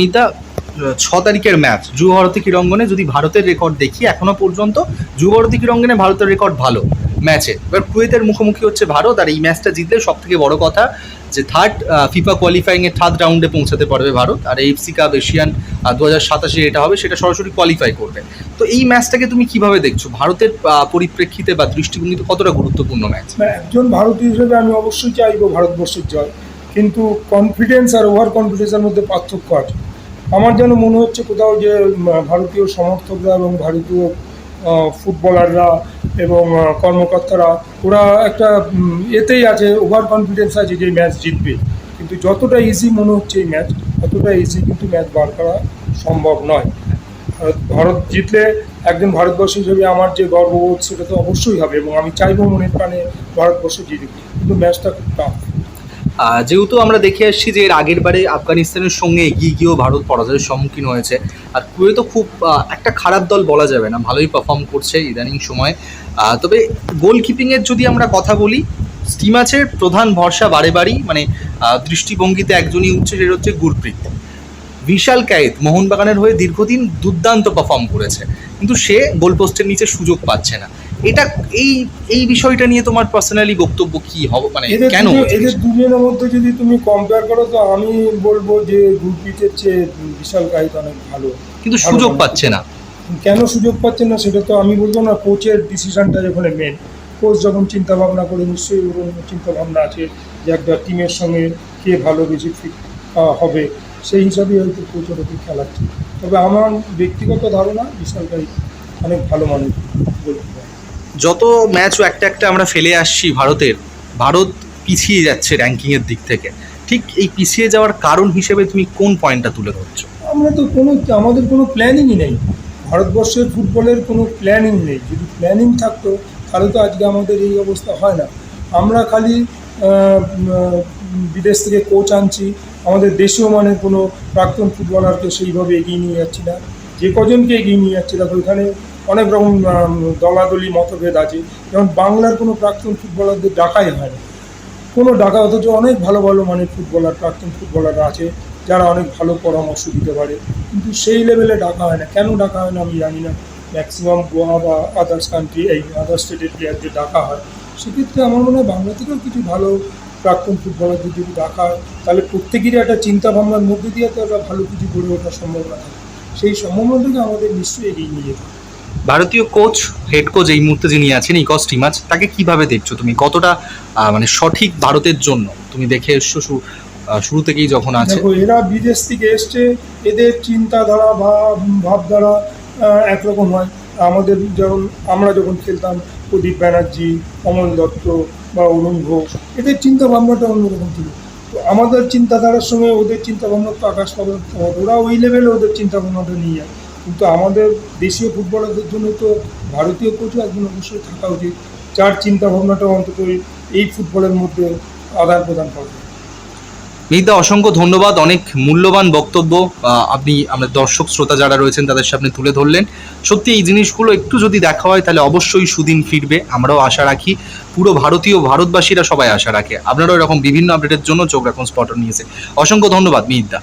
মিতা ছ তারিখের ম্যাচ যুব ভারতী ক্রীড়াঙ্গনে যদি ভারতের রেকর্ড দেখি এখনও পর্যন্ত যুব ভারতী ক্রীড়াঙ্গনে ভারতের রেকর্ড ভালো ম্যাচে এবার কুয়েতের মুখোমুখি হচ্ছে ভারত, আর এই ম্যাচটা জিতলে সব থেকে বড় কথা যে থার্ড ফিফা কোয়ালিফাইং এর থার্ড রাউন্ডে পৌঁছাতে পারবে ভারত, আর এফসি কাপ এশিয়ান দু হাজার সাতাশে এটা হবে সেটা সরাসরি কোয়ালিফাই করবে। তো এই ম্যাচটাকে তুমি কীভাবে দেখছ? ভারতের পরিপ্রেক্ষিতে বা দৃষ্টিভঙ্গিতে কতটা গুরুত্বপূর্ণ ম্যাচ একজন ভারতীয় হিসেবে আমি অবশ্যই চাইব ভারতবর্ষের জয়। কিন্তু কনফিডেন্স আর ওভার কনফিডেন্সের মধ্যে পার্থক্য আছে। আমার যেন মনে হচ্ছে কোথাও যে ভারতীয় সমর্থকরা এবং ভারতীয় ফুটবলাররা এবং কর্মকর্তারা, ওরা একটা এতেই আছে ওভার কনফিডেন্স আছে যে ম্যাচ জিতবে। কিন্তু যতটা ইজি মনে হচ্ছে এই ম্যাচ ততটা ইজি কিন্তু ম্যাচ বার করা সম্ভব নয়। ভারত- জিতলে একজন ভারতবর্ষ হিসেবে আমার যে গর্ববোধ, সেটা তো অবশ্যই হবে এবং আমি চাইব মনের প্রাণে ভারতবর্ষ জিতুক। কিন্তু ম্যাচটা খুব টাফ যেহেতু আমরা দেখে আসছি যে এর আগের বারে আফগানিস্তানের সঙ্গে এগিয়ে গিয়েও ভারত পরাজয়ের সম্মুখীন হয়েছে, আর কুয়েতও খুব একটা খারাপ দল বলা যাবে না, ভালোই পারফর্ম করছে ইদানিং সময়। তবে গোলকিপিংয়ের যদি আমরা কথা বলি স্টিমাচের প্রধান ভরসা বারে বারেই মানে দৃষ্টিভঙ্গিতে একজনই উঠছে, সেটা হচ্ছে গুরপ্রীত। বিশাল কায়েত মোহনবাগানের হয়ে দীর্ঘদিন দুর্দান্ত পারফর্ম করেছে, কিন্তু সে গোলপোস্টের নিচে সুযোগ পাচ্ছে না। এটা এই এই বিষয়টা নিয়ে তোমার পার্সোনালি বক্তব্য কি হবে? মানে কেন? এদের দুজনের মধ্যে যদি তুমি কম্পেয়ার করো তো আমি বলব যে গুরপ্রীতের চেয়ে বিশাল গাইড অনেক ভালো। কিন্তু সুযোগ পাচ্ছে না। কেন সুযোগ পাচ্ছে না সেটা তো আমি বলব না কোচের ডিসিশনটা যখন মেন কোচ যখন চিন্তা ভাবনা করে নিশ্চয়ই ওর চিন্তা ভাবনা আছে যে একটা টিমের সঙ্গে কে ভালো বেশি ফিট হবে। সেই হিসাবেই হয়তো কোচ ওটাকে খেলাচ্ছে তবে আমার ব্যক্তিগত ধারণা বিশাল গাই অনেক ভালো মানুষ বলতে পারি। যত ম্যাচও একটা একটা আমরা ফেলে আসছি ভারতের, ভারত পিছিয়ে যাচ্ছে র্যাঙ্কিংয়ের দিক থেকে। ঠিক এই পিছিয়ে যাওয়ার কারণ হিসেবে তুমি কোন পয়েন্টটা তুলে ধরছো? আমরা তো কোনো, আমাদের কোনো প্ল্যানিংই নেই। ভারতবর্ষের ফুটবলের কোনো প্ল্যানিং নেই। যদি প্ল্যানিং থাকতো, তাহলে তো আজকে আমাদের এই অবস্থা হয় না। আমরা খালি বিদেশ থেকে কোচ আনছি। আমাদের দেশীয় মানের কোনো প্রাক্তন ফুটবলারকে সেইভাবে এগিয়ে নিয়ে যাচ্ছি না। যে কজনকে এগিয়ে নিয়ে যাচ্ছি, দেখো এখানে অনেক রকম দলাদলি, মতভেদ আছে। যেমন বাংলার কোনো প্রাক্তন ফুটবলারদের ডাকাই হয় না। কোনো ডাকা, অথচ অনেক ভালো ভালো মানের ফুটবলার, প্রাক্তন ফুটবলার আছে, যারা অনেক ভালো পরামর্শ দিতে পারে। কিন্তু সেই লেভেলে ডাকা হয় না। কেন ডাকা হয় না আমি জানি না। ম্যাক্সিমাম গোয়া বা আদার্স কান্ট্রি এই আদার স্টেটের প্লেয়ারদের ডাকা হয়। সেক্ষেত্রে আমার মনে হয় বাংলা থেকেও কিছু ভালো প্রাক্তন ফুটবলারদের যদি ডাকা হয়, তাহলে প্রত্যেকেরই একটা চিন্তা ভাবনার মধ্যে দিয়ে তো একটা ভালো কিছু গড়ে ওঠার সম্ভাবনা থাকে। সেই সম্ভাবনা থেকে আমাদের নিশ্চয়ই এগিয়ে নিয়ে যেতে হবে। ভারতীয় কোচ হেড কোচ এই মুহূর্তে যিনি আছেন ইকস টিমাচ তাকে কীভাবে দেখছ তুমি? কতটা মানে সঠিক ভারতের জন্য? তুমি দেখে এসছো শুরু থেকেই যখন আছে। এরা বিদেশ থেকে এসছে, এদের চিন্তাধারা বা ভাবধারা একরকম হয়। আমাদের যেমন আমরা যখন খেলতাম, প্রদীপ ব্যানার্জি, অমল দত্ত বা অরুণ ঘোষ, এদের চিন্তা ভাবনাটা অন্যরকম ছিল। তো আমাদের চিন্তাধারার সঙ্গে ওদের চিন্তা ভাবনা তো আকাশ তফাৎ। ওরা ওই লেভেলে ওদের চিন্তা ভাবনাটা নিয়ে যায়। কিন্তু আমাদের দেশীয় ফুটবলারদের জন্য তো ভারতীয় কোচও একজন অবশ্যই থাকা উচিত। যার চিন্তা ভাবনাটা অন্তত এই- ফুটবলের মধ্যে আদান প্রদান করবে মিহিদা অসংখ্য ধন্যবাদ। অনেক মূল্যবান বক্তব্য আপনি আমাদের দর্শক, শ্রোতা যারা রয়েছেন, তাদের সামনে তুলে ধরলেন। সত্যি এই জিনিসগুলো একটু যদি দেখা হয়, তাহলে অবশ্যই সুদিন ফিরবে। আমরাও আশা রাখি পুরো ভারতীয় ভারতবাসীরা সবাই আশা রাখে। আপনারাও এরকম বিভিন্ন আপডেটের জন্য চোখ রাখুন স্পটন নিয়েছে অসংখ্য ধন্যবাদ মিহিদা